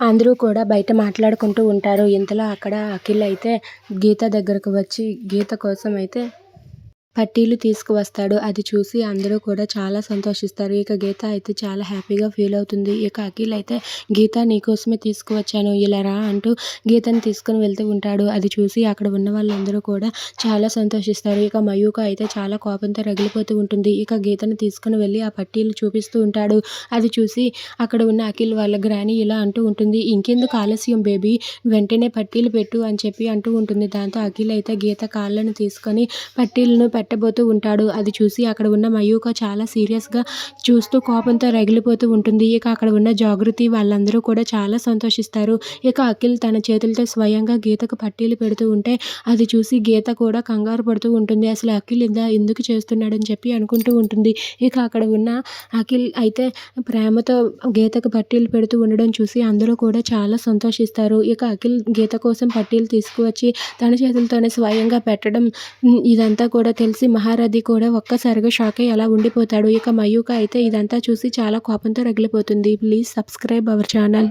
అందరూ కూడా బయట మాట్లాడుకుంటూ ఉంటారు. ఇంతలో అక్కడ అఖిల్ అయితే గీత దగ్గరకు వచ్చి గీత కోసం అయితే పట్టీలు తీసుకువస్తాడు. అది చూసి అందరూ కూడా చాలా సంతోషిస్తారు. ఇక గీత అయితే చాలా హ్యాపీగా ఫీల్ అవుతుంది. ఇక అఖిల్ అయితే గీత నీకోసమే తీసుకువచ్చాను. ఇలా రా అంటూ గీతని తీసుకుని వెళ్తూ ఉంటాడు. అది చూసి అక్కడ ఉన్న వాళ్ళందరూ కూడా చాలా సంతోషిస్తారు. ఇక మయూక అయితే చాలా కోపంతో రగిలిపోతూ ఉంటుంది. ఇక గీతను తీసుకుని వెళ్ళి ఆ పట్టీలు చూపిస్తూ ఉంటాడు. అది చూసి అక్కడ ఉన్న అఖిల్ వాళ్ళ గ్రాని ఇలా అంటూ ఉంటుంది ఇంకెందుకు ఆలస్యం బేబీ? వెంటనే పట్టీలు పెట్టు అని చెప్పి అంటూ ఉంటుంది. దాంతో అఖిల్ అయితే గీత కాళ్ళను తీసుకొని పట్టీలను పెట్టబోతూ ఉంటాడు. అది చూసి అక్కడ ఉన్న మయూక చాలా సీరియస్గా చూస్తూ కోపంతో రగిలిపోతూ ఉంటుంది. ఇక అక్కడ ఉన్న జాగృతి వాళ్ళందరూ కూడా చాలా సంతోషిస్తారు. ఇక అఖిల్ తన చేతులతో స్వయంగా గీతకు పట్టీలు పెడుతూ ఉంటే అది చూసి గీత కూడా కంగారు పడుతూ ఉంటుంది. అసలు అఖిల్ ఇందా ఎందుకు చేస్తున్నాడని చెప్పి అనుకుంటూ ఉంటుంది. ఇక అక్కడ ఉన్న అఖిల్ అయితే ప్రేమతో గీతకు పట్టీలు పెడుతూ ఉండడం చూసి అందరూ కూడా చాలా సంతోషిస్తారు. ఇక అఖిల్ గీత కోసం పట్టీలు తీసుకువచ్చి తన చేతులతోనే స్వయంగా పెట్టడం ఇదంతా కూడా తెలిసి మహారథి కూడా ఒక్కసారిగా షాక్ అయ్యి అలా ఉండిపోతాడు. ఇక మయూక అయితే ఇదంతా చూసి చాలా కోపంతో రగిలిపోతుంది. Please subscribe our channel